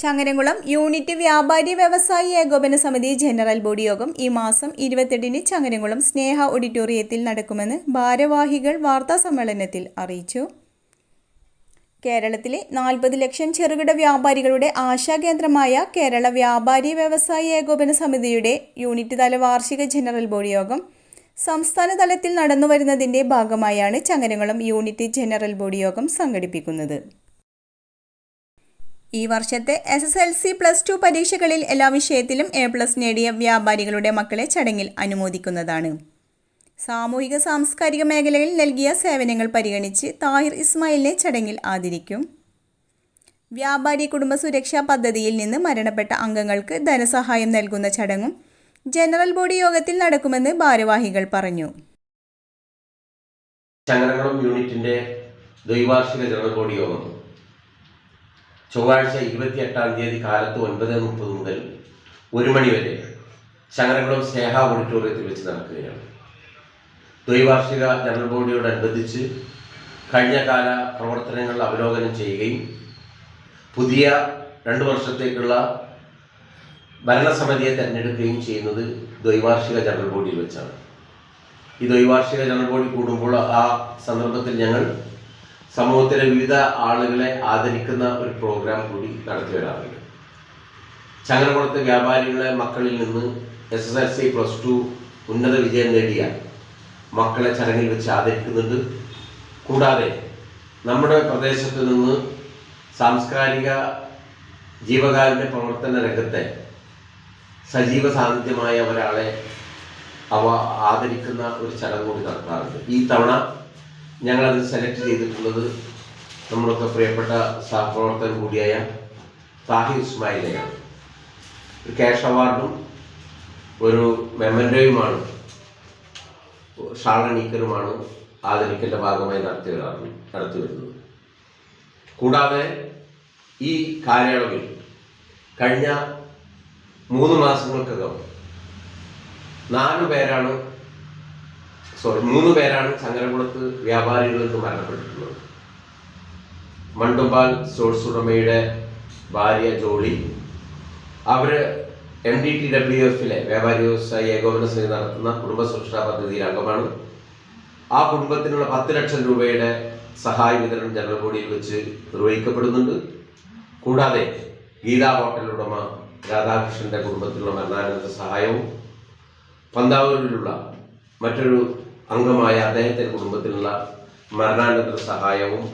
Changaramkulam unit വ്യാപാരി വ്യവസായി ഏകോപന സമിതി ജനറൽ ബോഡി യോഗം ഈ മാസം ഇരുപത്തെട്ടിന് ചങ്ങരംകുളം സ്നേഹ ഓഡിറ്റോറിയത്തിൽ നടക്കുമെന്ന് ഭാരവാഹികൾ വാർത്താസമ്മേളനത്തിൽ അറിയിച്ചു. കേരളത്തിലെ നാൽപ്പത് ലക്ഷം ചെറുകിട വ്യാപാരികളുടെ ആശാകേന്ദ്രമായ കേരള വ്യാപാരി വ്യവസായി ഏകോപന സമിതിയുടെ യൂണിറ്റ് തല വാർഷിക ജനറൽ ബോഡി യോഗം സംസ്ഥാന തലത്തിൽ നടന്നുവരുന്നതിന്റെ ഭാഗമായാണ് ചങ്ങരംകുളം യൂണിറ്റ് ജനറൽ ബോഡി യോഗം സംഘടിപ്പിക്കുന്നത്. ഈ വർഷത്തെ S S L C plus two പരീക്ഷകളിൽ എല്ലാ വിഷയത്തിലും എ പ്ലസ് നേടിയ വ്യാപാരികളുടെ മക്കളെ ചടങ്ങിൽ അനുമോദിക്കുന്നതാണ്. സാമൂഹിക സാംസ്കാരിക മേഖലയിൽ നൽകിയ സേവനങ്ങൾ പരിഗണിച്ച് താഹിർ ഇസ്മായിലിനെ ചടങ്ങിൽ ആദരിക്കും. വ്യാപാരി കുടുംബ സുരക്ഷാ പദ്ധതിയിൽ നിന്ന് മരണപ്പെട്ട അംഗങ്ങൾക്ക് ധനസഹായം നൽകുന്ന ചടങ്ങും ജനറൽ ബോഡി യോഗത്തിൽ നടക്കുമെന്ന് ഭാരവാഹികൾ പറഞ്ഞു. ചങ്ങനകുളം യൂണിറ്റിന്റെ ദ്വൈവാർഷിക ജനറൽ ബോഡി യോഗം. ചൊവ്വാഴ്ച ഇരുപത്തിയെട്ടാം തീയതി കാലത്ത് ഒൻപത് മുപ്പത് മുതൽ ഒരു മണി വരെ ചങ്ങരകുളം സ്നേഹ ഓഡിറ്റോറിയത്തിൽ വെച്ച് നടക്കുകയാണ്. ദ്വൈവാർഷിക ജനറൽ ബോഡിയോടനുബന്ധിച്ച് കഴിഞ്ഞ കാല പ്രവർത്തനങ്ങൾ അവലോകനം ചെയ്യുകയും പുതിയ രണ്ട് വർഷത്തേക്കുള്ള ഭരണസമിതിയെ തിരഞ്ഞെടുക്കുകയും ചെയ്യുന്നത് ദ്വൈവാർഷിക ജനറൽ ബോഡിയിൽ വെച്ചാണ്. ഈ ദ്വൈവാർഷിക ജനറൽ ബോഡി കൂടുമ്പോൾ ആ സന്ദർഭത്തിൽ ഞങ്ങൾ സമൂഹത്തിലെ വിവിധ ആളുകളെ ആദരിക്കുന്ന ഒരു പ്രോഗ്രാം കൂടി നടത്തി വരാറുണ്ട്. ചങ്ങനകുളത്തെ വ്യാപാരികളെ മക്കളിൽ നിന്ന് S S L C plus two ഉന്നത വിജയം നേടിയ മക്കളെ ചടങ്ങിൽ വെച്ച് ആദരിക്കുന്നുണ്ട്. കൂടാതെ നമ്മുടെ പ്രദേശത്ത് നിന്ന് സാംസ്കാരിക ജീവകാരുണ്യ പ്രവർത്തന രംഗത്തെ സജീവ സാന്നിധ്യമായ ഒരാളെ അവ ആദരിക്കുന്ന ഒരു ചടങ്ങ് കൂടി നടത്താറുണ്ട്. ഈ തവണ ഞങ്ങളത് സെലക്ട് ചെയ്തിട്ടുള്ളത് നമ്മളൊക്കെ പ്രിയപ്പെട്ട സഹപ്രവർത്തകൻ കൂടിയായ താഹി ഇസ്മായിലെയാണ്. ഒരു ക്യാഷ് അവാർഡും ഒരു മെമ്മൻഡോയുമാണ് ഷാളണീക്കറുമാണ് ആദരിക്കലിന്റെ ഭാഗമായി നടത്തി നടത്തി വരുന്നത്. കൂടാതെ ഈ കാലയളവിൽ കഴിഞ്ഞ മൂന്ന് മാസങ്ങൾക്കകം നാല് പേരാണ് സോറി മൂന്ന് പേരാണ് ചങ്ങരകുളത്ത് വ്യാപാരികളിൽ നിന്ന് മരണപ്പെട്ടിട്ടുള്ളത്. മണ്ടുമ്പാൽ സ്റ്റോഴ്സ് ഉടമയുടെ ഭാര്യ ജോളി. അവർ എം ഡി ടി ഡബ്ല്യു എഫിലെ വ്യാപാരി വ്യവസായ ഏകോപന സമിതി നടത്തുന്ന കുടുംബ സുരക്ഷാ പദ്ധതിയിൽ അംഗമാണ്. ആ കുടുംബത്തിനുള്ള പത്ത് ലക്ഷം രൂപയുടെ സഹായ വിതരണം ജനറൽ ബോഡിയിൽ വെച്ച് നിർവഹിക്കപ്പെടുന്നുണ്ട്. കൂടാതെ ഗീതാ ഹോട്ടൽ ഉടമ രാധാകൃഷ്ണന്റെ കുടുംബത്തിലുള്ള മരണാനന്തര സഹായവും പന്താവൂരിലുള്ള മറ്റൊരു അംഗമായ അദ്ദേഹത്തിന്റെ കുടുംബത്തിലുള്ള മരണാനന്തര സഹായവും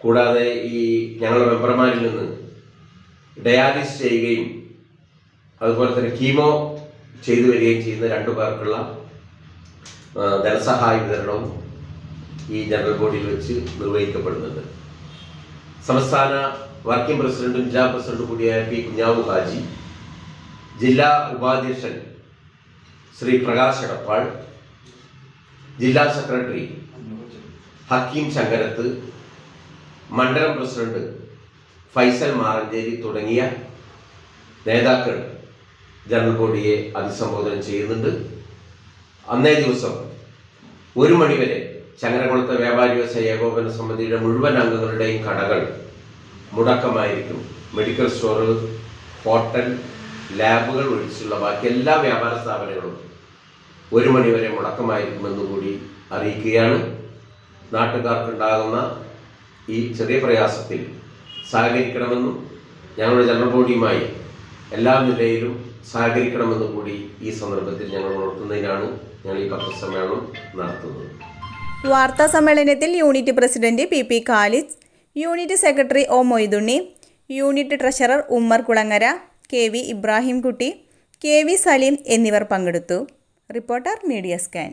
കൂടാതെ ഈ ഞങ്ങളുടെ മെമ്പർമാരിൽ നിന്ന് ഡയാലിസ് ചെയ്യുകയും അതുപോലെ തന്നെ കീമോ ചെയ്തു വരികയും ചെയ്യുന്ന രണ്ടു പേർക്കുള്ള ധനസഹായ വിതരണവും ഈ ജനറൽ ബോഡിയിൽ വെച്ച് നിർവഹിക്കപ്പെടുന്നുണ്ട്. സംസ്ഥാന വർക്കിംഗ് പ്രസിഡന്റും ജില്ലാ പ്രസിഡന്റും കൂടിയായ പി കുഞ്ഞാവു ഹാജി ജില്ലാ ഉപാധ്യക്ഷൻ ശ്രീ പ്രകാശ് എടപ്പാൾ ജില്ലാ സെക്രട്ടറി ഹക്കീം ശങ്കരത്ത് മണ്ഡലം പ്രസിഡന്റ് ഫൈസൽ മാറഞ്ചേരി തുടങ്ങിയ നേതാക്കൾ ജനറൽ ബോഡിയെ അഭിസംബോധന ചെയ്യുന്നുണ്ട്. അന്നേ ദിവസം ഒരു മണിവരെ ചങ്ങരകുളത്തെ വ്യാപാരി വ്യവസായ ഏകോപന സമിതിയുടെ മുഴുവൻ അംഗങ്ങളുടെയും കടകൾ മുടക്കമായിരിക്കും. മെഡിക്കൽ സ്റ്റോർ ഹോട്ടൽ ലാബുകൾ ഒഴിച്ചുള്ള ബാക്കി എല്ലാ വ്യാപാര സ്ഥാപനങ്ങളും ഒരു മണിവരെ മുടക്കമായിരിക്കുമെന്ന് കൂടി അറിയിക്കുകയാണ്. നാട്ടുകാർക്കുണ്ടാകുന്ന ഈ ചെറിയ പ്രയാസത്തിൽ സഹകരിക്കണമെന്നും ഞങ്ങളുടെ ജനറൽ ബോഡിയുമായി എല്ലാ നിലയിലും സഹകരിക്കണമെന്ന് കൂടി ഈ സന്ദർഭത്തിൽ ഞങ്ങൾ ഉണർത്തുന്നതിനാണ് ഞങ്ങൾ ഈ പത്രസമ്മേളനം നടത്തുന്നത്. വാർത്താ സമ്മേളനത്തിൽ unit president P P Khalid unit secretary O Moidunni unit treasurer Ummer Kulangara K V Ibrahimkutty K V Saleem എന്നിവർ പങ്കെടുത്തു. Reporter media scan